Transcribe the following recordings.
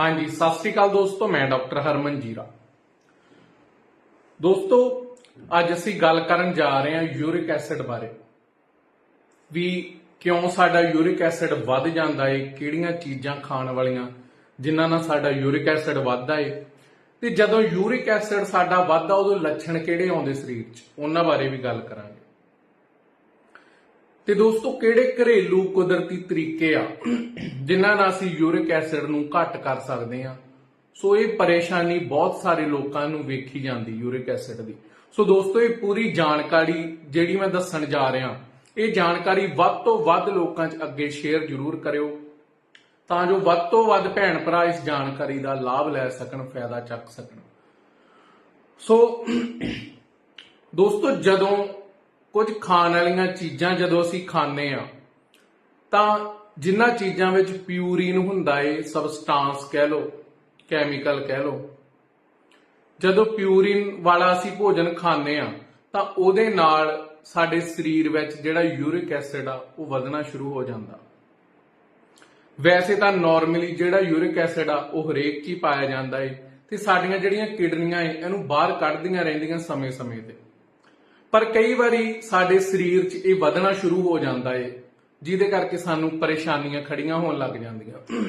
ਹਾਂਜੀ, ਸਤਿ ਸ੍ਰੀ ਅਕਾਲ ਦੋਸਤੋ, ਮੈਂ ਡਾਕਟਰ ਹਰਮਨ ਜੀਰਾ। ਦੋਸਤੋ, ਅੱਜ ਅਸੀਂ ਗੱਲ ਕਰਨ ਜਾ ਰਹੇ ਹਾਂ ਯੂਰਿਕ ਐਸਿਡ ਬਾਰੇ। ਵੀ ਕਿਉਂ ਸਾਡਾ ਯੂਰਿਕ ਐਸਿਡ ਵੱਧ ਜਾਂਦਾ ਏ, ਕਿਹੜੀਆਂ ਚੀਜ਼ਾਂ ਖਾਣ ਵਾਲੀਆਂ, ਜਿਨ੍ਹਾਂ ਨਾਲ ਸਾਡਾ ਯੂਰਿਕ ਐਸਿਡ ਵੱਧਦਾ ਏ। ਤੇ ਜਦੋਂ ਯੂਰਿਕ ਐਸਿਡ ਸਾਡਾ ਵੱਧਦਾ, ਉਦੋਂ ਲੱਛਣ ਕਿਹੜੇ ਆਉਂਦੇ ਸਰੀਰ 'ਚ? ਉਹਨਾਂ ਬਾਰੇ ਵੀ ਗੱਲ ਕਰਾਂਗੇ। ਤੇ ਦੋਸਤੋ, ਕਿਹੜੇ ਘਰੇਲੂ ਕੁਦਰਤੀ ਤਰੀਕੇ ਆ ਜਿਨ੍ਹਾਂ ਨਾਲ ਅਸੀਂ ਯੂਰਿਕ ਐਸਿਡ ਨੂੰ ਘੱਟ ਕਰ ਸਕਦੇ ਆ ਸੋ ਇਹ ਪਰੇਸ਼ਾਨੀ ਬਹੁਤ ਸਾਰੇ ਲੋਕਾਂ ਨੂੰ ਵੇਖੀ ਜਾਂਦੀ ਯੂਰਿਕ ਐਸਿਡ ਦੀ। ਸੋ ਦੋਸਤੋ, ਇਹ ਪੂਰੀ ਜਾਣਕਾਰੀ ਜਿਹੜੀ ਮੈਂ ਦੱਸਣ ਜਾ ਰਿਹਾ, ਇਹ ਜਾਣਕਾਰੀ ਵੱਧ ਤੋਂ ਵੱਧ ਲੋਕਾਂ 'ਚ ਅੱਗੇ ਸ਼ੇਅਰ ਜ਼ਰੂਰ ਕਰਿਓ, ਤਾਂ ਜੋ ਵੱਧ ਤੋਂ ਵੱਧ ਭੈਣ ਭਰਾ ਇਸ ਜਾਣਕਾਰੀ ਦਾ ਲਾਭ ਲੈ ਸਕਣ, ਫਾਇਦਾ ਚੱਕ ਸਕਣ। ਸੋ ਦੋਸਤੋ, ਜਦੋਂ ਕੁਝ ਖਾਣ ਵਾਲੀਆਂ ਚੀਜ਼ਾਂ ਜਦੋਂ ਅਸੀਂ ਖਾਂਦੇ ਆ ਤਾਂ ਜਿਨ੍ਹਾਂ ਚੀਜ਼ਾਂ ਵਿੱਚ ਪਿਊਰੀਨ ਹੁੰਦਾ ਏ ਸਬਸਟਾਂਸ ਕਹਿ ਲਓ ਕੈਮੀਕਲ ਕਹਿ ਲਓ, ਜਦੋਂ ਪਿਊਰੀਨ ਵਾਲਾ ਅਸੀਂ ਭੋਜਨ ਖਾਂਦੇ ਆ ਤਾਂ ਉਹਦੇ ਨਾਲ ਸਾਡੇ ਸਰੀਰ ਵਿੱਚ ਜਿਹੜਾ ਯੂਰਿਕ ਐਸਿਡ ਆ, ਉਹ ਵਧਣਾ ਸ਼ੁਰੂ ਹੋ ਜਾਂਦਾ। ਵੈਸੇ ਤਾਂ ਨਾਰਮਲੀ ਜਿਹੜਾ ਯੂਰਿਕ ਐਸਿਡ ਆ, ਉਹ ਹਰੇਕ 'ਚ ਹੀ ਪਾਇਆ ਜਾਂਦਾ ਏ, ਤੇ ਸਾਡੀਆਂ ਜਿਹੜੀਆਂ ਕਿਡਨੀਆਂ ਏ, ਇਹਨੂੰ ਬਾਹਰ ਕੱਢਦੀਆਂ ਰਹਿੰਦੀਆਂ ਸਮੇਂ-ਸਮੇਂ ਤੇ। ਪਰ ਕਈ ਵਾਰੀ ਸਾਡੇ ਸਰੀਰ 'ਚ ਇਹ ਵਧਣਾ ਸ਼ੁਰੂ ਹੋ ਜਾਂਦਾ ਏ, ਜਿਹਦੇ ਕਰਕੇ ਸਾਨੂੰ ਪਰੇਸ਼ਾਨੀਆਂ ਖੜੀਆਂ ਹੋਣ ਲੱਗ ਜਾਂਦੀਆਂ।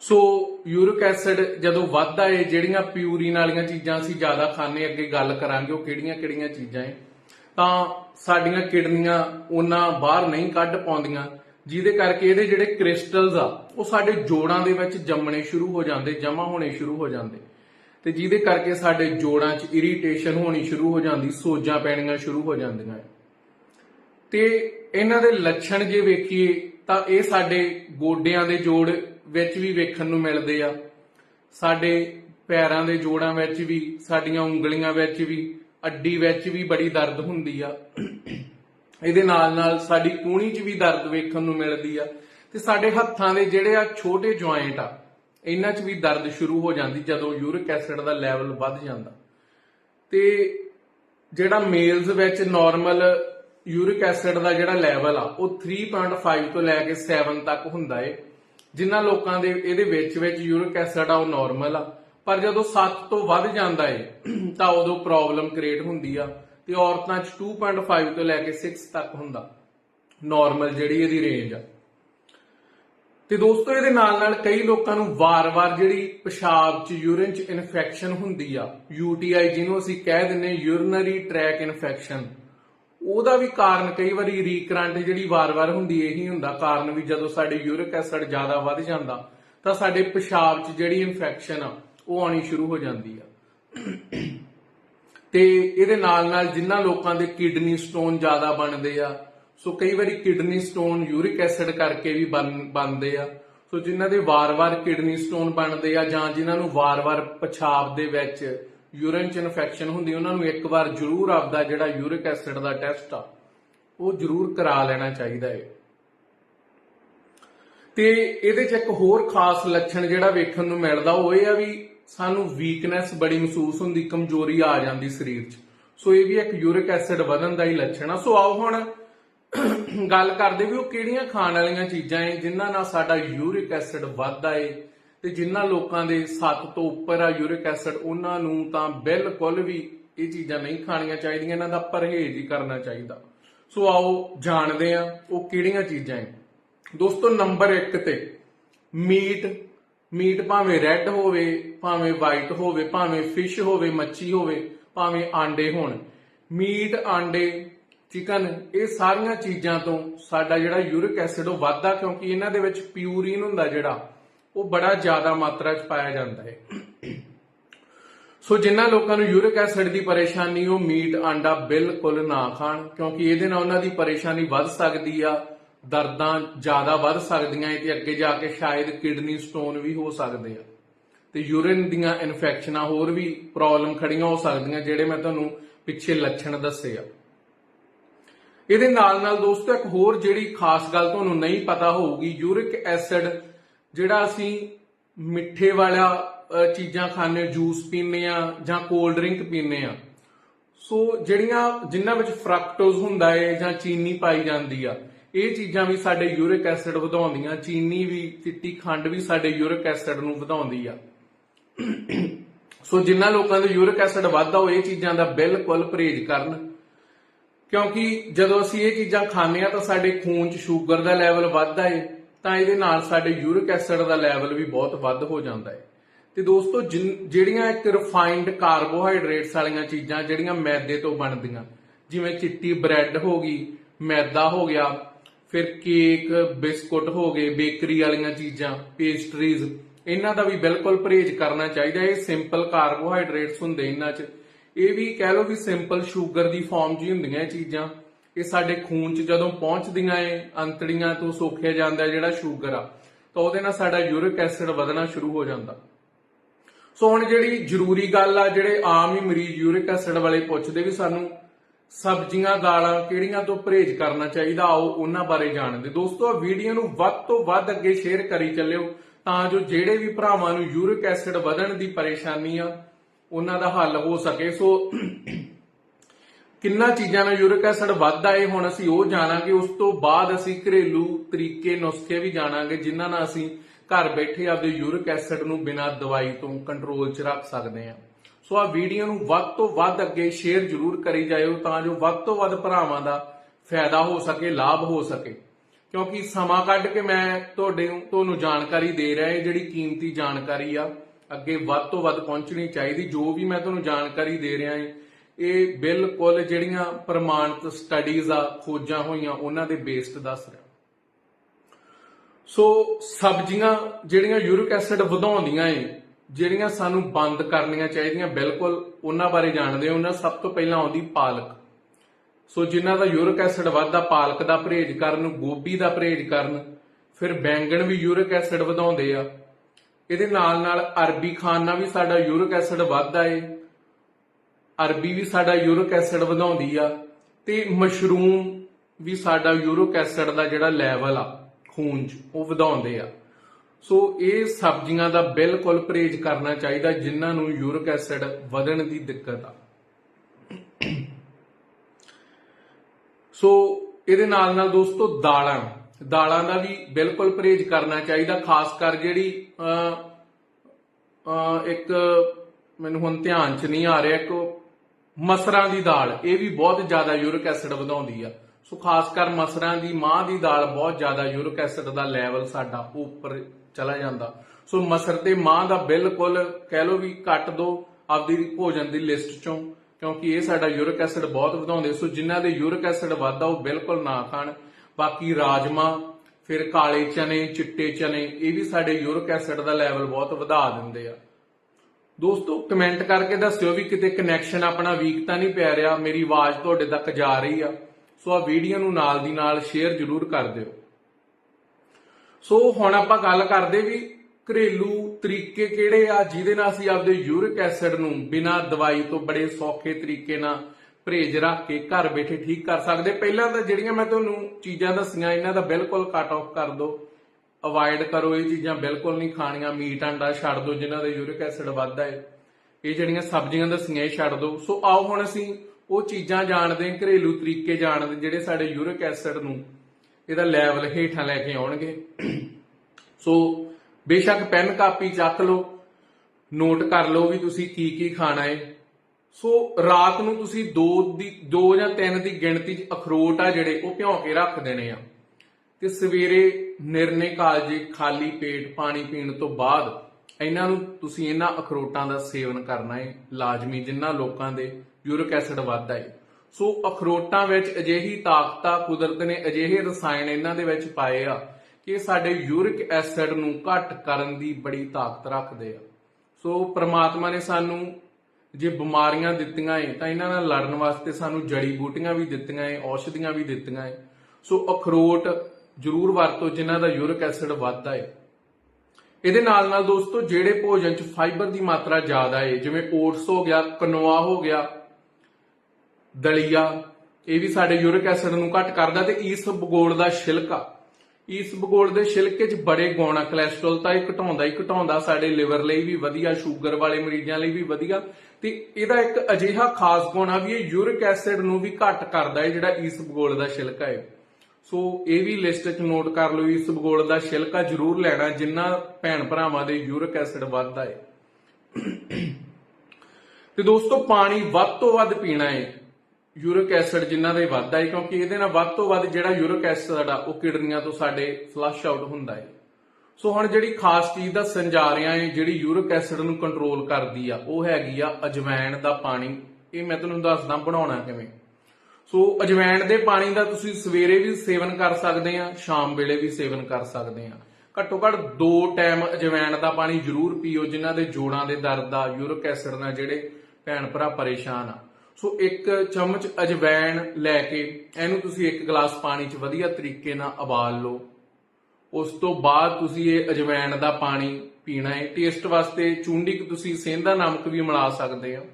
ਸੋ ਯੂਰਿਕ ਐਸਿਡ ਜਦੋਂ ਵੱਧਦਾ ਏ, ਜਿਹੜੀਆਂ ਪਿਊਰੀਨ ਵਾਲੀਆਂ ਚੀਜ਼ਾਂ ਅਸੀਂ ਜ਼ਿਆਦਾ ਖਾਣੇ ਅੱਗੇ ਗੱਲ ਕਰਾਂਗੇ ਉਹ ਕਿਹੜੀਆਂ-ਕਿਹੜੀਆਂ ਚੀਜ਼ਾਂ ਏ, ਤਾਂ ਸਾਡੀਆਂ ਕਿਡਨੀਆਂ ਉਹਨਾਂ ਬਾਹਰ ਨਹੀਂ ਕੱਢ ਪਾਉਂਦੀਆਂ, ਜਿਹਦੇ ਕਰਕੇ ਇਹਦੇ ਜਿਹੜੇ ਕ੍ਰਿਸਟਲਸ ਆ, ਉਹ ਸਾਡੇ ਜੋੜਾਂ ਦੇ ਵਿੱਚ ਜੰਮਣੇ ਸ਼ੁਰੂ ਹੋ ਜਾਂਦੇ ਜਮਾ ਹੋਣੇ ਸ਼ੁਰੂ ਹੋ ਜਾਂਦੇ। ਤੇ ਜਿਹਦੇ ਕਰਕੇ ਸਾਡੇ ਜੋੜਾਂ 'ਚ ਇਰੀਟੇਸ਼ਨ ਹੋਣੀ ਸ਼ੁਰੂ ਹੋ ਜਾਂਦੀ, ਸੋਜਾਂ ਪੈਣੀਆਂ ਸ਼ੁਰੂ ਹੋ ਜਾਂਦੀਆਂ। ਤੇ ਇਹਨਾਂ ਦੇ ਲੱਛਣ ਜੇ ਵੇਖੀਏ, ਤਾਂ ਇਹ ਸਾਡੇ ਗੋਡਿਆਂ ਦੇ ਜੋੜ ਵਿੱਚ ਵੀ ਵੇਖਣ ਨੂੰ ਮਿਲਦੇ ਆ। ਸਾਡੇ ਪੈਰਾਂ ਦੇ ਜੋੜਾਂ ਵਿੱਚ ਵੀ, ਸਾਡੀਆਂ ਉਂਗਲੀਆਂ ਵਿੱਚ ਵੀ, ਅੱਡੀ ਵਿੱਚ ਵੀ ਬੜੀ ਦਰਦ ਹੁੰਦੀ ਆ। ਇਹਦੇ ਨਾਲ ਨਾਲ ਸਾਡੀ ਕੂਣੀ 'ਚ ਵੀ ਦਰਦ ਵੇਖਣ ਨੂੰ ਮਿਲਦੀ ਆ। ਤੇ ਸਾਡੇ ਹੱਥਾਂ ਦੇ ਜਿਹੜੇ ਆ ਛੋਟੇ ਜੁਆਇੰਟ ਆ ਇਹਨਾਂ 'ਚ ਵੀ ਦਰਦ ਸ਼ੁਰੂ ਹੋ ਜਾਂਦੀ ਜਦੋਂ ਯੂਰਿਕ ਐਸਿਡ ਦਾ ਲੈਵਲ ਵੱਧ ਜਾਂਦਾ। ਤੇ ਜਿਹੜਾ ਮੇਲਸ ਵਿੱਚ ਨਾਰਮਲ ਯੂਰਿਕ ਐਸਿਡ ਦਾ ਜਿਹੜਾ ਲੈਵਲ ਆ, ਉਹ 3.5 ਤੋਂ ਲੈ ਕੇ 7 ਤੱਕ ਹੁੰਦਾ ਏ। ਜਿਨ੍ਹਾਂ ਲੋਕਾਂ ਦੇ, ਇਹਦੇ ਵਿੱਚ ਵਿੱਚ ਯੂਰਿਕ ਐਸਿਡ ਆ, ਉਹ ਨਾਰਮਲ ਆ। ਪਰ ਜਦੋਂ 7 ਤੋਂ ਵੱਧ ਜਾਂਦਾ ਏ, ਤਾਂ ਉਦੋਂ ਪ੍ਰੋਬਲਮ ਕ੍ਰੀਏਟ ਹੁੰਦੀ ਆ ਤੇ ਔਰਤਾਂ 'ਚ 2.5 ਤੋਂ ਲੈ ਕੇ 6 ਤੱਕ ਹੁੰਦਾ। ਨਾਰਮਲ ਜਿਹੜੀ ਇਹਦੀ ਰੇਂਜ ਆ। ਤੇ ਦੋਸਤੋ, ਇਹਦੇ ਨਾਲ ਨਾਲ ਕਈ ਲੋਕਾਂ ਨੂੰ ਵਾਰ-ਵਾਰ ਜਿਹੜੀ ਪਿਸ਼ਾਬ 'ਚ ਯੂਰਿਨ 'ਚ ਇਨਫੈਕਸ਼ਨ ਹੁੰਦੀ ਆ ਯੂਟੀਆਈ ਜਿਹਨੂੰ ਅਸੀਂ ਕਹਿ ਦਿੰਨੇ ਯੂਰਿਨਰੀ ਟਰੈਕ ਇਨਫੈਕਸ਼ਨ ਉਹਦਾ ਵੀ ਕਾਰਨ ਕਈ ਵਾਰੀ ਰੀਕਰੰਟ ਜਿਹੜੀ ਵਾਰ-ਵਾਰ ਹੁੰਦੀ ਇਹੀ ਹੁੰਦਾ ਕਾਰਨ ਵੀ ਜਦੋਂ ਸਾਡੇ ਯੂਰਿਕ ਐਸਿਡ ਜ਼ਿਆਦਾ ਵੱਧ ਜਾਂਦਾ, ਤਾਂ ਸਾਡੇ ਪਿਸ਼ਾਬ 'ਚ ਜਿਹੜੀ ਇਨਫੈਕਸ਼ਨ ਆ, ਉਹ ਆਣੀ ਸ਼ੁਰੂ ਹੋ ਜਾਂਦੀ ਆ। ਤੇ ਇਹਦੇ ਨਾਲ ਨਾਲ ਜਿਨ੍ਹਾਂ ਲੋਕਾਂ ਦੇ ਕਿਡਨੀ ਸਟੋਨ ਜ਼ਿਆਦਾ ਬਣਦੇ ਆ ਸੋ ਕਈ ਵਾਰੀ ਕਿਡਨੀ ਸਟੋਨ ਯੂਰਿਕ ਐਸਿਡ ਕਰਕੇ ਵੀ ਬਣ- ਬਣਦੇ ਆ। ਸੋ ਜਿਨ੍ਹਾਂ ਦੇ ਵਾਰ-ਵਾਰ ਕਿਡਨੀ ਸਟੋਨ ਬਣਦੇ ਆ ਜਾਂ ਜਿਨ੍ਹਾਂ ਨੂੰ ਵਾਰ-ਵਾਰ ਪਿਸ਼ਾਬ ਦੇ ਵਿੱਚ ਯੂਰਿਨ ਚ ਇਨਫੈਕਸ਼ਨ ਹੁੰਦੀ, ਉਹਨਾਂ ਨੂੰ ਇੱਕ ਵਾਰ ਜ਼ਰੂਰ ਆਪਦਾ ਜਿਹੜਾ ਯੂਰਿਕ ਐਸਿਡ ਦਾ ਟੈਸਟ ਆ, ਉਹ ਜ਼ਰੂਰ ਕਰਾ ਲੈਣਾ ਚਾਹੀਦਾ ਹੈ ਤੇ ਇਹਦੇ ਚ ਇੱਕ ਹੋਰ ਖਾਸ ਲੱਛਣ ਜਿਹੜਾ ਵੇਖਣ ਨੂੰ ਮਿਲਦਾ, ਉਹ ਇਹ ਆ ਵੀ ਸਾਨੂੰ ਵੀਕਨੈਸ ਬੜੀ ਮਹਿਸੂਸ ਹੁੰਦੀ, ਕਮਜ਼ੋਰੀ ਆ ਜਾਂਦੀ ਸਰੀਰ 'ਚ। ਸੋ ਇਹ ਵੀ ਇੱਕ ਯੂਰਿਕ ਐਸਿਡ ਵਧਣ ਦਾ ਹੀ ਲੱਛਣ ਆ। ਸੋ ਆਓ ਹੁਣ ਗੱਲ ਕਰਦੇ ਵੀ ਉਹ ਕਿਹੜੀਆਂ ਖਾਣ ਵਾਲੀਆਂ ਚੀਜ਼ਾਂ ਏ, ਜਿਨ੍ਹਾਂ ਨਾਲ ਸਾਡਾ ਯੂਰਿਕ ਐਸਿਡ ਵੱਧਦਾ ਏ, ਤੇ ਜਿਨ੍ਹਾਂ ਲੋਕਾਂ ਦੇ 7 ਤੋਂ ਉੱਪਰ ਆ ਯੂਰਿਕ ਐਸਿਡ, ਉਹਨਾਂ ਨੂੰ ਤਾਂ ਬਿਲਕੁਲ ਵੀ ਇਹ ਚੀਜ਼ਾਂ ਨਹੀਂ ਖਾਣੀਆਂ ਚਾਹੀਦੀਆਂ, ਇਹਨਾਂ ਦਾ ਪਰਹੇਜ਼ ਹੀ ਕਰਨਾ ਚਾਹੀਦਾ। ਸੋ ਆਓ ਜਾਣਦੇ ਆ ਉਹ ਕਿਹੜੀਆਂ ਚੀਜ਼ਾਂ ਏ। ਦੋਸਤੋ, ਨੰਬਰ 1 ਤੇ ਮੀਟ ਮੀਟ ਭਾਵੇਂ ਰੈੱਡ ਹੋਵੇ, ਭਾਵੇਂ ਵਾਈਟ ਹੋਵੇ, ਭਾਵੇਂ ਫਿਸ਼ ਹੋਵੇ, ਮੱਛੀ ਹੋਵੇ, ਭਾਵੇਂ ਆਂਡੇ ਹੋਣ। ਮੀਟ, ਆਂਡੇ ਚਿਕਨ, ਇਹ ਸਾਰੀਆਂ ਚੀਜ਼ਾਂ ਤੋਂ ਸਾਡਾ ਜਿਹੜਾ ਯੂਰਿਕ ਐਸਿਡ, ਉਹ ਵੱਧਦਾ ਕਿਉਂਕਿ ਇਹਨਾਂ ਦੇ ਵਿੱਚ ਪਿਊਰੀਨ ਹੁੰਦਾ ਜਿਹੜਾ, ਉਹ ਬੜਾ ਜ਼ਿਆਦਾ ਮਾਤਰਾ 'ਚ ਪਾਇਆ ਜਾਂਦਾ ਹੈ। ਸੋ ਜਿਨ੍ਹਾਂ ਲੋਕਾਂ ਨੂੰ ਯੂਰਿਕ ਐਸਿਡ ਦੀ ਪਰੇਸ਼ਾਨੀ, ਉਹ ਮੀਟ, ਆਂਡਾ ਬਿਲਕੁਲ ਨਾ ਖਾਣ, ਕਿਉਂਕਿ ਇਹਦੇ ਨਾਲ ਉਹਨਾਂ ਦੀ ਪਰੇਸ਼ਾਨੀ ਵੱਧ ਸਕਦੀ ਆ, ਦਰਦਾਂ ਜ਼ਿਆਦਾ ਵੱਧ ਸਕਦੀਆਂ ਏ ਤੇ ਅੱਗੇ ਜਾ ਕੇ ਸ਼ਾਇਦ ਕਿਡਨੀ ਸਟੋਨ ਵੀ ਹੋ ਸਕਦੇ ਆ। ਤੇ ਯੂਰਿਨ ਦੀਆਂ ਇਨਫੈਕਸ਼ਨਾਂ ਹੋਰ ਵੀ ਪ੍ਰੋਬਲਮ ਖੜੀਆਂ ਹੋ ਸਕਦੀਆਂ, ਜਿਹੜੇ ਮੈਂ ਤੁਹਾਨੂੰ ਪਿੱਛੇ ਲੱਛਣ ਦੱਸੇ ਆ। ਇਹਦੇ ਨਾਲ ਨਾਲ ਦੋਸਤੋ, ਇੱਕ ਹੋਰ ਜਿਹੜੀ ਖਾਸ ਗੱਲ ਤੁਹਾਨੂੰ ਨਹੀਂ ਪਤਾ ਹੋਊਗੀ, ਯੂਰਿਕ ਐਸਿਡ ਜਿਹੜਾ ਅਸੀਂ ਮਿੱਠੇ ਵਾਲਾ ਚੀਜ਼ਾਂ ਖਾਂਦੇ ਜੂਸ ਪੀਂਦੇ ਆ ਜਾਂ ਕੋਲਡ ਡਰਿੰਕ ਪੀਂਦੇ ਆ ਸੋ ਜਿਹੜੀਆਂ, ਜਿਨ੍ਹਾਂ ਵਿੱਚ ਫਰਕਟੋਜ਼ ਹੁੰਦਾ ਹੈ ਜਾਂ ਚੀਨੀ ਪਾਈ ਜਾਂਦੀ ਆ, ਇਹ ਚੀਜ਼ਾਂ ਵੀ ਸਾਡੇ ਯੂਰਿਕ ਐਸਿਡ ਵਧਾਉਂਦੀਆਂ, ਚੀਨੀ ਵੀ, ਚਿੱਟੀ ਖੰਡ ਵੀ ਸਾਡੇ ਯੂਰਿਕ ਐਸਿਡ ਨੂੰ ਵਧਾਉਂਦੀ ਆ। ਸੋ ਜਿਨ੍ਹਾਂ ਲੋਕਾਂ ਦਾ ਯੂਰਿਕ ਐਸਿਡ ਵੱਧਦਾ ਉਹ ਇਹ ਚੀਜ਼ਾਂ ਦਾ ਬਿਲਕੁਲ ਪਰਹੇਜ਼ ਕਰਨ। ਕਿਉਂਕਿ ਜਦੋਂ ਅਸੀਂ ਇਹ ਚੀਜ਼ਾਂ ਖਾਂਦੇ ਆ ਤਾਂ ਸਾਡੇ ਖੂਨ 'ਚ ਸ਼ੂਗਰ ਦਾ ਲੈਵਲ ਵੱਧਦਾ ਏ, ਤਾਂ ਇਹਦੇ ਨਾਲ ਸਾਡੇ ਯੂਰਿਕ ਐਸਿਡ ਦਾ ਲੈਵਲ ਵੀ ਬਹੁਤ ਵੱਧ ਹੋ ਜਾਂਦਾ ਏ। ਤੇ ਦੋਸਤੋ, ਜਿਨ- ਜਿਹੜੀਆਂ ਇੱਕ ਰਿਫਾਈਨਡ ਕਾਰਬੋਹਾਈਡਰੇਟਸ ਵਾਲੀਆਂ ਚੀਜ਼ਾਂ, ਜਿਹੜੀਆਂ ਮੈਦੇ ਤੋਂ ਬਣਦੀਆਂ, ਜਿਵੇਂ ਚਿੱਟੀ ਬ੍ਰੈਡ ਹੋ ਗਈ, ਮੈਦਾ ਹੋ ਗਿਆ, ਫਿਰ ਕੇਕ, ਬਿਸਕੁਟ ਹੋ ਗਏ, ਬੇਕਰੀ ਵਾਲੀਆਂ ਚੀਜ਼ਾਂ, ਪੇਸਟਰੀਜ਼, ਇਹਨਾਂ ਦਾ ਵੀ ਬਿਲਕੁਲ ਪਰਹੇਜ਼ ਕਰਨਾ ਚਾਹੀਦਾ ਇਹ ਸਿੰਪਲ ਕਾਰਬੋਹਾਈਡਰੇਟਸ ਹੁੰਦੇ ਇਹਨਾਂ 'ਚ। ਇਹ ਵੀ ਕਹਿ ਲਓ ਵੀ ਸਿੰਪਲ ਸ਼ੂਗਰ ਦੀ ਫਾਰਮ 'ਚ ਹੀ ਹੁੰਦੀਆਂ ਇਹ ਚੀਜ਼ਾਂ। ਇਹ ਸਾਡੇ ਖੂਨ 'ਚ ਜਦੋਂ ਪਹੁੰਚਦੀਆਂ ਏ ਅੰਤੜੀਆਂ ਤੋਂ ਸੋਖਿਆ ਜਾਂਦਾ ਜਿਹੜਾ ਸ਼ੂਗਰ ਆ, ਤਾਂ ਉਹਦੇ ਨਾਲ ਸਾਡਾ ਯੂਰਿਕ ਐਸਿਡ ਵਧਣਾ ਸ਼ੁਰੂ ਹੋ ਜਾਂਦਾ। ਸੋ ਹੁਣ ਜਿਹੜੀ ਜ਼ਰੂਰੀ ਗੱਲ ਆ, ਜਿਹੜੇ ਆਮ ਹੀ ਮਰੀਜ਼ ਯੂਰਿਕ ਐਸਿਡ ਵਾਲੇ ਪੁੱਛਦੇ ਵੀ ਸਾਨੂੰ ਸਬਜ਼ੀਆਂ, ਦਾਲਾਂ ਕਿਹੜੀਆਂ ਤੋਂ ਪਰਹੇਜ਼ ਕਰਨਾ ਚਾਹੀਦਾ, ਆਓ ਉਹਨਾਂ ਬਾਰੇ ਜਾਣਦੇ। ਦੋਸਤੋ ਆ ਵੀਡੀਓ ਨੂੰ ਵੱਧ ਤੋਂ ਵੱਧ ਅੱਗੇ ਸ਼ੇਅਰ ਕਰੀ ਚੱਲਿਓ, ਤਾਂ ਜੋ ਜਿਹੜੇ ਵੀ ਭਰਾਵਾਂ ਨੂੰ ਯੂਰਿਕ ਐਸਿਡ ਵਧਣ ਦੀ ਪਰੇਸ਼ਾਨੀ ਆ ਉਹਨਾਂ ਦਾ ਹੱਲ ਹੋ ਸਕੇ। ਸੋ ਕਿੰਨਾ ਚੀਜ਼ਾਂ ਨਾਲ ਯੂਰਿਕ ਐਸਿਡ ਵੱਧਦਾ ਏ ਹੁਣ ਅਸੀਂ ਉਹ ਜਾਣਾਂਗੇ। ਉਸ ਤੋਂ ਬਾਅਦ ਅਸੀਂ ਘਰੇਲੂ ਤਰੀਕੇ, ਨੁਸਖੇ ਵੀ ਜਾਣਾਂਗੇ, ਜਿਨ੍ਹਾਂ ਨਾਲ ਅਸੀਂ ਘਰ ਬੈਠੇ ਆਪਦੇ ਯੂਰਿਕ ਐਸਿਡ ਨੂੰ ਬਿਨਾਂ ਦਵਾਈ ਤੋਂ ਕੰਟਰੋਲ 'ਚ ਰੱਖ ਸਕਦੇ ਹਾਂ। ਸੋ ਆ ਵੀਡੀਓ ਨੂੰ ਵੱਧ ਤੋਂ ਵੱਧ ਅੱਗੇ ਸ਼ੇਅਰ ਜ਼ਰੂਰ ਕਰੀ ਜਾਇਓ, ਤਾਂ ਜੋ ਵੱਧ ਤੋਂ ਵੱਧ ਭਰਾਵਾਂ ਦਾ ਫਾਇਦਾ ਹੋ ਸਕੇ, ਲਾਭ ਹੋ ਸਕੇ। ਕਿਉਂਕਿ ਸਮਾਂ ਕੱਢ ਕੇ ਮੈਂ ਤੁਹਾਡੇ, ਤੁਹਾਨੂੰ ਜਾਣਕਾਰੀ ਦੇ ਰਿਹਾ, ਇਹ ਜਿਹੜੀ ਕੀਮਤੀ ਜਾਣਕਾਰੀ ਆ ਅੱਗੇ ਵੱਧ ਤੋਂ ਵੱਧ ਪਹੁੰਚਣੀ ਚਾਹੀਦੀ, ਜੋ ਵੀ ਮੈਂ ਤੁਹਾਨੂੰ ਜਾਣਕਾਰੀ ਦੇ ਰਿਹਾ ਹਾਂ, ਇਹ ਬਿਲਕੁਲ ਜਿਹੜੀਆਂ ਪ੍ਰਮਾਣਿਤ ਸਟੱਡੀਜ਼ ਆ, ਖੋਜਾਂ ਹੋਈਆਂ, ਉਹਨਾਂ ਦੇ ਬੇਸਡ ਦੱਸ ਰਿਹਾ। ਸੋ ਸਬਜ਼ੀਆਂ ਜਿਹੜੀਆਂ ਯੂਰਿਕ ਐਸਿਡ ਵਧਾਉਂਦੀਆਂ ਏ, ਜਿਹੜੀਆਂ ਸਾਨੂੰ ਬੰਦ ਕਰਨੀਆਂ ਚਾਹੀਦੀਆਂ, ਬਿਲਕੁਲ ਉਹਨਾਂ ਬਾਰੇ ਜਾਣਦੇ ਹਾਂ। ਉਹਨਾਂ ਸਭ ਤੋਂ ਪਹਿਲਾਂ ਆਉਂਦੀ ਪਾਲਕ। ਸੋ ਜਿਨ੍ਹਾਂ ਦਾ ਯੂਰਿਕ ਐਸਿਡ ਵੱਧਦਾ, ਪਾਲਕ ਦਾ ਪਰਹੇਜ਼ ਕਰਨ, ਗੋਭੀ ਦਾ ਪਰਹੇਜ਼ ਕਰਨ, ਫਿਰ ਬੈਂਗਣ ਵੀ ਯੂਰਿਕ ਐਸਿਡ ਵਧਾਉਂਦੇ ਆ। ਇਹਦੇ ਨਾਲ ਨਾਲ ਅਰਬੀ ਖਾਣ ਨਾਲ ਵੀ ਸਾਡਾ ਯੂਰਿਕ ਐਸਿਡ ਵੱਧਦਾ ਏ ਅਰਬੀ ਵੀ ਸਾਡਾ ਯੂਰਿਕ ਐਸਿਡ ਵਧਾਉਂਦੀ ਆ ਤੇ ਮਸ਼ਰੂਮ ਵੀ ਸਾਡਾ ਯੂਰਿਕ ਐਸਿਡ ਦਾ ਜਿਹੜਾ ਲੈਵਲ ਆ, ਖੂਨ 'ਚ, ਉਹ ਵਧਾਉਂਦੇ ਆ। ਸੋ ਇਹ ਸਬਜ਼ੀਆਂ ਦਾ ਬਿਲਕੁਲ ਪਰਹੇਜ਼ ਕਰਨਾ ਚਾਹੀਦਾ ਜਿਨ੍ਹਾਂ ਨੂੰ ਯੂਰਿਕ ਐਸਿਡ ਵਧਣ ਦੀ ਦਿੱਕਤ ਆ। ਸੋ ਇਹਦੇ ਨਾਲ ਨਾਲ ਦੋਸਤੋ ਦਾਲਾਂ। ਦਾਲਾਂ ਦਾ ਵੀ ਬਿਲਕੁਲ ਪਰਹੇਜ਼ ਕਰਨਾ ਚਾਹੀਦਾ ਖਾਸ ਕਰ ਜਿਹੜੀ ਅਹ, ਇੱਕ ਮੈਨੂੰ ਹੁਣ ਧਿਆਨ 'ਚ ਨਹੀਂ ਆ ਰਿਹਾ ਇੱਕ ਮਸਰਾਂ ਦੀ ਦਾਲ ਇਹ ਵੀ ਬਹੁਤ ਜ਼ਿਆਦਾ ਯੂਰਿਕ ਐਸਿਡ ਵਧਾਉਂਦੀ ਆ। ਸੋ ਖਾਸ ਕਰ ਮਸਰਾਂ ਦੀ ਮਾਂ ਦੀ ਦਾਲ ਬਹੁਤ ਜ਼ਿਆਦਾ ਯੂਰਿਕ ਐਸਿਡ ਦਾ ਲੈਵਲ ਸਾਡਾ ਉੱਪਰ ਚਲਾ ਜਾਂਦਾ। ਸੋ ਮਸਰ ਤੇ ਮਾਂ ਦਾ ਬਿਲਕੁਲ ਕਹਿ ਲਓ ਵੀ ਕੱਟ ਦੋ ਆਪਦੀ ਭੋਜਨ ਦੀ ਲਿਸਟ ਚੋਂ ਕਿਉਂਕਿ ਇਹ ਸਾਡਾ ਯੂਰਿਕ ਐਸਿਡ ਬਹੁਤ ਵਧਾਉਂਦੇ ਸੋ ਜਿਨ੍ਹਾਂ ਦੇ ਯੂਰਿਕ ਐਸਿਡ ਵੱਧਦਾ ਉਹ ਬਿਲਕੁਲ ਨਾ ਖਾਣ। ਬਾਕੀ ਰਾਜਮਾ, ਫਿਰ ਕਾਲੇ ਚਨੇ, ਚਿੱਟੇ ਚਨੇ, ਇਹ ਵੀ ਸਾਡੇ ਯੂਰਿਕ ਐਸਿਡ ਦਾ ਲੈਵਲ ਬਹੁਤ ਵਧਾ ਦਿੰਦੇ ਆ। ਦੋਸਤੋ ਕਮੈਂਟ ਕਰਕੇ ਦੱਸਿਓ ਵੀ ਕਿਤੇ ਕਨੈਕਸ਼ਨ ਆਪਣਾ ਵੀਕ ਤਾਂ ਨਹੀਂ ਪੈ ਰਿਹਾ, ਮੇਰੀ ਆਵਾਜ਼ ਤੁਹਾਡੇ ਤੱਕ ਜਾ ਰਹੀ ਆ। ਸੋ ਆ ਵੀਡੀਓ ਨੂੰ ਨਾਲ ਦੀ ਨਾਲ ਸ਼ੇਅਰ ਜ਼ਰੂਰ ਕਰ ਦਿਓ। ਸੋ ਹੁਣ ਆਪਾਂ ਗੱਲ ਕਰਦੇ ਵੀ ਘਰੇਲੂ ਤਰੀਕੇ ਕਿਹੜੇ ਆ, ਜਿਹਦੇ ਨਾਲ ਅਸੀਂ ਆਪਦੇ ਯੂਰਿਕ ਐਸਿਡ ਨੂੰ ਬਿਨਾਂ ਦਵਾਈ ਤੋਂ ਬੜੇ ਸੌਖੇ ਤਰੀਕੇ ਨਾਲ ਪਰਹੇਜ਼ ਰੱਖ ਕੇ ਘਰ ਬੈਠੇ ਠੀਕ ਕਰ ਸਕਦੇ। ਪਹਿਲਾਂ ਤਾਂ ਜਿਹੜੀਆਂ ਮੈਂ ਤੁਹਾਨੂੰ ਚੀਜ਼ਾਂ ਦੱਸੀਆਂ, ਇਹਨਾਂ ਦਾ ਬਿਲਕੁਲ ਕੱਟ ਆਫ ਕਰ ਦਿਓ ਅਵਾਇਡ ਕਰੋ ਇਹ ਚੀਜ਼ਾਂ, ਬਿਲਕੁਲ ਨਹੀਂ ਖਾਣੀਆਂ। ਮੀਟ, ਅੰਡਾ ਛੱਡ ਦਿਓ ਜਿਨ੍ਹਾਂ ਦਾ ਯੂਰਿਕ ਐਸਿਡ ਵੱਧਦਾ ਹੈ ਇਹ ਜਿਹੜੀਆਂ ਸਬਜ਼ੀਆਂ ਦੱਸੀਆਂ, ਇਹ ਛੱਡ ਦਿਓ ਸੋ ਆਓ ਹੁਣ ਅਸੀਂ ਉਹ ਚੀਜ਼ਾਂ ਜਾਣਦੇ ਹਾਂ, ਘਰੇਲੂ ਤਰੀਕੇ ਜਾਣਦੇ ਜਿਹੜੇ ਸਾਡੇ ਯੂਰਿਕ ਐਸਿਡ ਨੂੰ ਇਹਦਾ ਲੈਵਲ ਹੇਠਾਂ ਲੈ ਕੇ ਆਉਣਗੇ। ਸੋ ਬੇਸ਼ੱਕ ਪੈਨ ਕਾਪੀ ਚੱਕ ਲਓ ਨੋਟ ਕਰ ਲਓ ਵੀ ਤੁਸੀਂ ਕੀ ਕੀ ਖਾਣਾ ਹੈ ਸੋ ਰਾਤ ਨੂੰ ਤੁਸੀਂ 2 ਦੀ 2 ਜਾਂ 3 ਦੀ ਗਿਣਤੀ 'ਚ ਅਖਰੋਟ ਆ ਜਿਹੜੇ, ਉਹ ਭਿਉਂ ਕੇ ਰੱਖ ਦੇਣੇ ਆ। ਤੇ ਸਵੇਰੇ ਨਿਰਨੇ ਕਾਲਜੇ ਖਾਲੀ ਪੇਟ ਪਾਣੀ ਪੀਣ ਤੋਂ ਬਾਅਦ ਇਹਨਾਂ ਨੂੰ ਤੁਸੀਂ ਇਹਨਾਂ ਅਖਰੋਟਾਂ ਦਾ ਸੇਵਨ ਕਰਨਾ ਹੈ ਲਾਜ਼ਮੀ ਜਿਨ੍ਹਾਂ ਲੋਕਾਂ ਦੇ ਯੂਰਿਕ ਐਸਿਡ ਵੱਧਦਾ ਹੈ ਸੋ ਅਖਰੋਟਾਂ ਵਿੱਚ ਅਜਿਹੀ ਤਾਕਤ ਆ ਕੁਦਰਤ ਨੇ ਅਜਿਹੇ ਰਸਾਇਣ ਇਹਨਾਂ ਦੇ ਵਿੱਚ ਪਾਏ ਆ ਕਿ ਸਾਡੇ ਯੂਰਿਕ ਐਸਿਡ ਨੂੰ ਘੱਟ ਕਰਨ ਦੀ ਬੜੀ ਤਾਕਤ ਰੱਖਦੇ ਆ। ਸੋ ਪ੍ਰਮਾਤਮਾ ਨੇ ਸਾਨੂੰ ਜੇ ਬਿਮਾਰੀਆਂ ਦਿੱਤੀਆਂ ਏ, ਤਾਂ ਇਹਨਾਂ ਨਾਲ ਲੜਨ ਵਾਸਤੇ ਸਾਨੂੰ ਜੜੀ ਬੂਟੀਆਂ ਵੀ ਦਿੱਤੀਆਂ ਏ, ਔਸ਼ਧੀਆਂ ਵੀ ਦਿੱਤੀਆਂ ਏ। ਸੋ ਅਖਰੋਟ ਜ਼ਰੂਰ ਵਰਤੋ, ਜਿਨ੍ਹਾਂ ਦਾ ਯੂਰਿਕ ਐਸਿਡ ਵੱਧਦਾ ਏ। ਇਹਦੇ ਨਾਲ ਨਾਲ ਦੋਸਤੋ, ਜਿਹੜੇ ਭੋਜਨ 'ਚ ਫਾਈਬਰ ਦੀ ਮਾਤਰਾ ਜ਼ਿਆਦਾ ਏ, ਜਿਵੇਂ ਓਟਸ ਹੋ ਗਿਆ, ਕਨੋਆ ਹੋ ਗਿਆ, ਦਲੀਆ, ਇਹ ਵੀ ਸਾਡੇ ਯੂਰਿਕ ਐਸਿਡ ਨੂੰ ਘੱਟ ਕਰਦਾ ਤੇ ਈਸ ਭਗੋਲ ਦਾ ਛਿਲਕਾ। ਈਸ ਭਗੋਲ ਦੇ ਛਿਲਕੇ 'ਚ ਬੜੇ ਗੁਣ ਆ ਕੋਲੇਸਟ੍ਰੋਲ ਤਾਂ ਇਹ ਘਟਾਉਂਦਾ ਹੀ ਘਟਾਉਂਦਾ ਸਾਡੇ ਲਿਵਰ ਲਈ ਵੀ ਵਧੀਆ ਸ਼ੂਗਰ ਵਾਲੇ ਮਰੀਜ਼ਾਂ ਲਈ ਵੀ ਵਧੀਆ ਤੇ ਇਹਦਾ ਇੱਕ ਅਜਿਹਾ ਖਾਸ ਗੁਣ ਆ ਵੀ ਇਹ ਯੂਰਿਕ ਐਸਿਡ ਨੂੰ ਵੀ ਘੱਟ ਕਰਦਾ ਹੈ ਜਿਹੜਾ ਈਸ ਭਗੋਲ ਦਾ ਛਿਲਕਾ ਹੈ ਸੋ ਇਹ ਵੀ ਲਿਸਟ 'ਚ ਨੋਟ ਕਰ ਲਓ ਇਸ ਭੂਗੋਲ ਦਾ ਛਿਲਕਾ ਜ਼ਰੂਰ ਲੈਣਾ, ਜਿੰਨਾ ਭੈਣ ਭਰਾਵਾਂ ਦੇ ਯੂਰਿਕ ਐਸਿਡ ਵੱਧਦਾ ਹੈ ਤੇ ਦੋਸਤੋ, ਪਾਣੀ ਵੱਧ ਤੋਂ ਵੱਧ ਪੀਣਾ ਹੈ ਯੂਰਿਕ ਐਸਿਡ ਜਿਨ੍ਹਾਂ ਦੇ ਵੱਧਦਾ ਹੈ ਕਿਉਂਕਿ ਇਹਦੇ ਨਾਲ ਵੱਧ ਤੋਂ ਵੱਧ ਜਿਹੜਾ ਯੂਰਿਕ ਐਸਿਡ ਆ, ਉਹ ਕਿਡਨੀਆਂ ਤੋਂ ਸਾਡੇ ਫਲਸ਼ ਆਊਟ ਹੁੰਦਾ ਹੈ ਸੋ ਹੁਣ ਜਿਹੜੀ ਖਾਸ ਚੀਜ਼ ਦਾ ਜਾ ਰਿਹਾ ਹੈ ਜਿਹੜੀ ਯੂਰਿਕ ਐਸਿਡ ਨੂੰ ਕੰਟਰੋਲ ਕਰਦੀ ਆ, ਉਹ ਹੈਗੀ ਆ ਅਜਵਾਇਣ ਦਾ ਪਾਣੀ। ਇਹ ਮੈਂ ਤੁਹਾਨੂੰ ਦੱਸਦਾ ਬਣਾਉਣਾ ਕਿਵੇਂ। ਸੋ ਅਜਵਾਇਣ ਦੇ ਪਾਣੀ ਦਾ ਤੁਸੀਂ ਸਵੇਰੇ ਵੀ ਸੇਵਨ ਕਰ ਸਕਦੇ ਆ, ਸ਼ਾਮ ਵੇਲੇ ਵੀ ਸੇਵਨ ਕਰ ਸਕਦੇ ਆ। ਘੱਟੋ ਘੱਟ ਦੋ ਟਾਈਮ ਅਜਵਾਇਣ ਦਾ ਪਾਣੀ ਜ਼ਰੂਰ ਪੀਓ, ਜਿਨ੍ਹਾਂ ਦੇ ਜੋੜਾਂ ਦੇ ਦਰਦ ਆ, ਯੂਰਿਕ ਐਸਿਡ ਨਾਲ ਜਿਹੜੇ ਭੈਣ ਭਰਾ ਪਰੇਸ਼ਾਨ ਆ। ਸੋ ਇੱਕ ਚਮਚ ਅਜਵਾਇਣ ਲੈ ਕੇ, ਇਹਨੂੰ ਤੁਸੀਂ ਇੱਕ ਗਲਾਸ ਪਾਣੀ 'ਚ ਵਧੀਆ ਤਰੀਕੇ ਨਾਲ ਉਬਾਲ ਲਓ। ਉਸ ਤੋਂ ਬਾਅਦ ਤੁਸੀਂ ਇਹ ਅਜਵਾਇਣ ਦਾ ਪਾਣੀ ਪੀਣਾ ਹੈ। ਟੇਸਟ ਵਾਸਤੇ ਚੂੰਡੀ ਤੁਸੀਂ ਸੇਂਦਾ ਨਮਕ ਵੀ ਮਿਲਾ ਸਕਦੇ ਹੋ।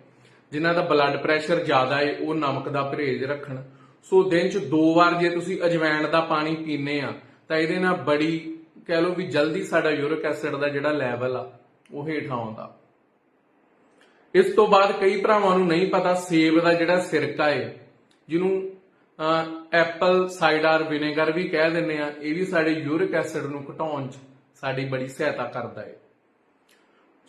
ਜਿਨ੍ਹਾਂ ਦਾ ਬਲੱਡ ਪ੍ਰੈਸ਼ਰ ਜ਼ਿਆਦਾ ਹੈ, ਉਹ ਨਮਕ ਦਾ ਪਰਹੇਜ਼ ਰੱਖਣ। ਸੋ ਦਿਨ 'ਚ ਦੋ ਵਾਰ ਜੇ ਤੁਸੀਂ ਅਜਵਾਇਣ ਦਾ ਪਾਣੀ ਪੀਨੇ ਆ, ਤਾਂ ਇਹਦੇ ਨਾਲ ਬੜੀ ਕਹਿ ਲਓ ਵੀ ਜਲਦੀ ਸਾਡਾ ਯੂਰਿਕ ਐਸਿਡ ਦਾ ਜਿਹੜਾ ਲੈਵਲ ਆ, ਉਹ ਹੇਠਾਂ ਆਉਂਦਾ। ਇਸ ਤੋਂ ਬਾਅਦ ਕਈ ਭਰਾਵਾਂ ਨੂੰ ਨਹੀਂ ਪਤਾ ਸੇਬ ਦਾ ਜਿਹੜਾ ਸਿਰਕਾ ਹੈ, ਜਿਹਨੂੰ ਐਪਲ, ਸਾਈਡਰ, ਵਿਨੇਗਰ ਵੀ ਕਹਿ ਦਿੰਦੇ ਆ, ਇਹ ਵੀ ਸਾਡੇ ਯੂਰਿਕ ਐਸਿਡ ਨੂੰ ਘਟਾਉਣ 'ਚ ਸਾਡੀ ਬੜੀ ਸਹਾਇਤਾ ਕਰਦਾ ਹੈ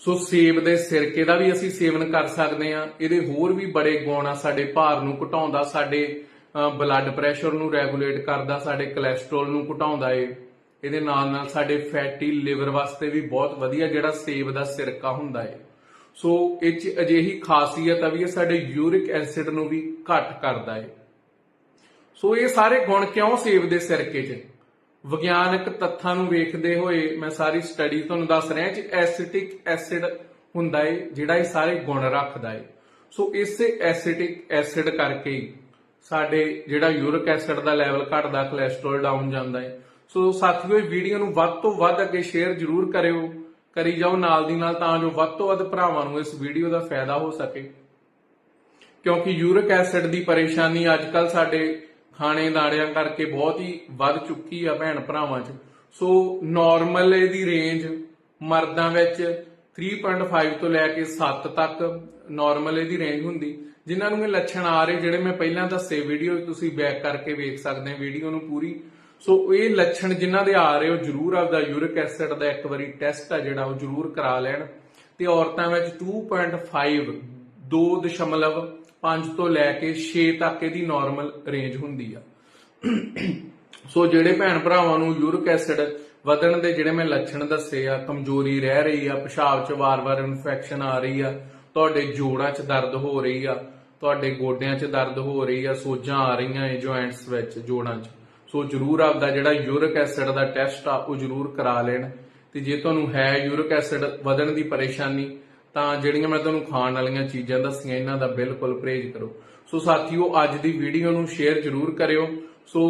ਸੋ ਸੇਬ ਦੇ ਸਿਰਕੇ ਦਾ ਵੀ ਅਸੀਂ ਸੇਵਨ ਕਰ ਸਕਦੇ ਆ, ਇਹਦੇ ਹੋਰ ਵੀ ਬੜੇ ਗੁਣ ਆ ਸਾਡੇ ਭਾਰ ਨੂੰ ਘਟਾਉਂਦਾ, ਸਾਡੇ ਬਲੱਡ ਪ੍ਰੈਸ਼ਰ ਨੂੰ ਰੈਗੂਲੇਟ ਕਰਦਾ, ਸਾਡੇ ਕੋਲੇਸਟ੍ਰੋਲ ਨੂੰ ਘਟਾਉਂਦਾ ਏ। ਇਹਦੇ ਨਾਲ ਨਾਲ ਸਾਡੇ ਫੈਟੀ ਲਿਵਰ ਵਾਸਤੇ ਵੀ ਬਹੁਤ ਵਧੀਆ ਜਿਹੜਾ ਸੇਬ ਦਾ ਸਿਰਕਾ ਹੁੰਦਾ ਏ। ਸੋ ਇਹ ਚ ਅਜਿਹੀ ਖਾਸੀਅਤ ਆ ਵੀ ਇਹ ਸਾਡੇ ਯੂਰਿਕ ਐਸਿਡ ਨੂੰ ਵੀ ਘੱਟ ਕਰਦਾ ਏ। ਸੋ ਇਹ ਸਾਰੇ ਗੁਣ ਕਿਉਂ ਸੇਬ ਦੇ ਸਿਰਕੇ 'ਚ? ਵਿਗਿਆਨਕ ਤੱਥਾਂ ਨੂੰ ਵੇਖਦੇ ਹੋਏ ਮੈਂ ਸਾਰੀ ਸਟੱਡੀ ਤੁਹਾਨੂੰ ਦੱਸ ਰਿਹਾ ਕਿ ਐਸਿਟਿਕ ਐਸਿਡ ਹੁੰਦਾ ਏ, ਜਿਹੜਾ ਇਹ ਸਾਰੇ ਗੁਣ ਰੱਖਦਾ ਏ। ਸੋ ਇਸੇ ਐਸਿਟਿਕ ਐਸਿਡ ਕਰਕੇ ਸਾਡੇ ਜਿਹੜਾ ਯੂਰਿਕ ਐਸਿਡ ਦਾ ਲੈਵਲ ਘਟਦਾ ਕੋਲੇਸਟ੍ਰੋਲ ਡਾਊਨ ਜਾਂਦਾ ਏ। ਸੋ ਸਾਥੀਓ, ਇਹ ਵੀਡੀਓ ਨੂੰ ਵੱਧ ਤੋਂ ਵੱਧ ਅੱਗੇ ਸ਼ੇਅਰ ਜ਼ਰੂਰ ਕਰਿਓ। ਕਰੀ ਜਾਓ ਨਾਲ ਦੀ ਨਾਲ ਤਾਂ ਜੋ ਵੱਧ ਤੋਂ ਵੱਧ ਭਰਾਵਾਂ ਨੂੰ ਇਸ ਵੀਡੀਓ ਦਾ ਫਾਇਦਾ ਹੋ ਸਕੇ। ਕਿਉਂਕਿ ਯੂਰਿਕ ਐਸਿਡ ਦੀ ਪਰੇਸ਼ਾਨੀ ਅੱਜ ਕੱਲ ਸਾਡੇ ਖਾਣੇ ਦਾਣਿਆਂ ਕਰਕੇ ਬਹੁਤ ਹੀ ਵੱਧ ਚੁੱਕੀ ਆ ਭੈਣ ਭਰਾਵਾਂ 'ਚ। ਸੋ ਨਾਰਮਲ ਇਹਦੀ ਰੇਂਜ ਮਰਦਾਂ ਵਿੱਚ 3.5 ਤੋਂ ਲੈ ਕੇ 7 ਤੱਕ ਨਾਰਮਲ ਇਹਦੀ ਰੇਂਜ ਹੁੰਦੀ। ਜਿਨ੍ਹਾਂ ਨੂੰ ਇਹ ਲੱਛਣ ਆ ਰਹੇ, ਜਿਹੜੇ ਮੈਂ ਪਹਿਲਾਂ ਦੱਸੇ ਵੀਡੀਓ ਤੁਸੀਂ ਬੈਕ ਕਰਕੇ ਵੇਖ ਸਕਦੇ ਹੋ ਵੀਡੀਓ ਨੂੰ ਪੂਰੀ। ਸੋ ਇਹ ਲੱਛਣ ਜਿਨ੍ਹਾਂ ਦੇ ਆ ਰਹੇ ਹੋ ਜਰੂਰ ਆਪਦਾ ਯੂਰਿਕ ਐਸਿਡ ਦਾ ਇੱਕ ਵਾਰੀ ਟੈਸਟ ਆ ਜਿਹੜਾ, ਉਹ ਜਰੂਰ ਕਰਾ ਲੈਣ। ਤੇ ਔਰਤਾਂ ਵਿੱਚ 2.5 2.5 ਤੋਂ ਲੈ ਕੇ 6 ਤੱਕ ਇਹਦੀ ਨਾਰਮਲ ਰੇਂਜ ਹੁੰਦੀ ਆ। ਸੋ ਜਿਹੜੇ ਭੈਣ ਭਰਾਵਾਂ ਨੂੰ ਯੂਰਿਕ ਐਸਿਡ ਵਧਣ ਦੇ ਜਿਹੜੇ ਮੈਂ ਲੱਛਣ ਦੱਸੇ ਆ, ਕਮਜ਼ੋਰੀ ਰਹਿ ਰਹੀ ਆ, ਪਿਸ਼ਾਬ 'ਚ ਵਾਰ-ਵਾਰ ਇਨਫੈਕਸ਼ਨ ਆ ਰਹੀ ਆ, ਤੁਹਾਡੇ ਜੋੜਾਂ 'ਚ ਦਰਦ ਹੋ ਰਹੀ ਆ, ਤੁਹਾਡੇ ਗੋਡਿਆਂ 'ਚ ਦਰਦ ਹੋ ਰਹੀ ਆ, ਸੋਜਾਂ ਆ ਰਹੀਆਂ ਏ ਜੁਆਇੰਟਸ ਵਿੱਚ, ਜੋੜਾਂ 'ਚ। ਸੋ ਜਰੂਰ ਆਪਦਾ ਜਿਹੜਾ ਯੂਰਿਕ ਐਸਿਡ ਦਾ ਟੈਸਟ ਆ, ਉਹ ਜਰੂਰ ਕਰਾ ਲੈਣ। ਤੇ ਜੇ ਤੁਹਾਨੂੰ ਹੈ ਯੂਰਿਕ ਐਸਿਡ ਵਧਣ ਦੀ ਪਰੇਸ਼ਾਨੀ ਤਾਂ ਜਿਹੜੀਆਂ ਮੈਂ ਤੁਹਾਨੂੰ ਖਾਣ ਵਾਲੀਆਂ ਚੀਜ਼ਾਂ ਦੱਸੀਆਂ, ਇਹਨਾਂ ਦਾ ਬਿਲਕੁਲ ਪਰਹੇਜ਼ ਕਰੋ। ਸੋ ਸਾਥੀਓ, ਅੱਜ ਦੀ ਵੀਡੀਓ ਨੂੰ ਸ਼ੇਅਰ ਜਰੂਰ ਕਰਿਓ। ਸੋ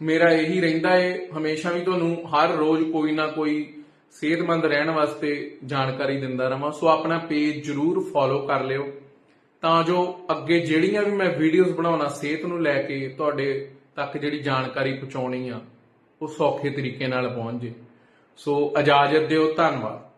ਮੇਰਾ ਇਹੀ ਰਹਿੰਦਾ ਏ, ਹਮੇਸ਼ਾ ਵੀ ਤੁਹਾਨੂੰ ਹਰ ਰੋਜ਼ ਕੋਈ ਨਾ ਕੋਈ ਸਿਹਤਮੰਦ ਰਹਿਣ ਵਾਸਤੇ ਜਾਣਕਾਰੀ ਦਿੰਦਾ ਰਵਾਂ। ਸੋ ਆਪਣਾ ਪੇਜ ਜਰੂਰ ਫੋਲੋ ਕਰ ਲਿਓ। ਤਾਂ ਜੋ ਅੱਗੇ ਜਿਹੜੀਆਂ ਵੀ ਮੈਂ ਵੀਡੀਓਜ਼ ਬਣਾਉਣਾ, ਸਿਹਤ ਨੂੰ ਲੈ ਕੇ ਤੁਹਾਡੇ ਤੱਕ ਜਿਹੜੀ ਜਾਣਕਾਰੀ ਪਹੁੰਚਾਉਣੀ ਆ, ਉਹ ਸੌਖੇ ਤਰੀਕੇ ਨਾਲ ਪਹੁੰਚ ਜੇ। ਸੋ ਇਜਾਜ਼ਤ ਦਿਓ, ਧੰਨਵਾਦ।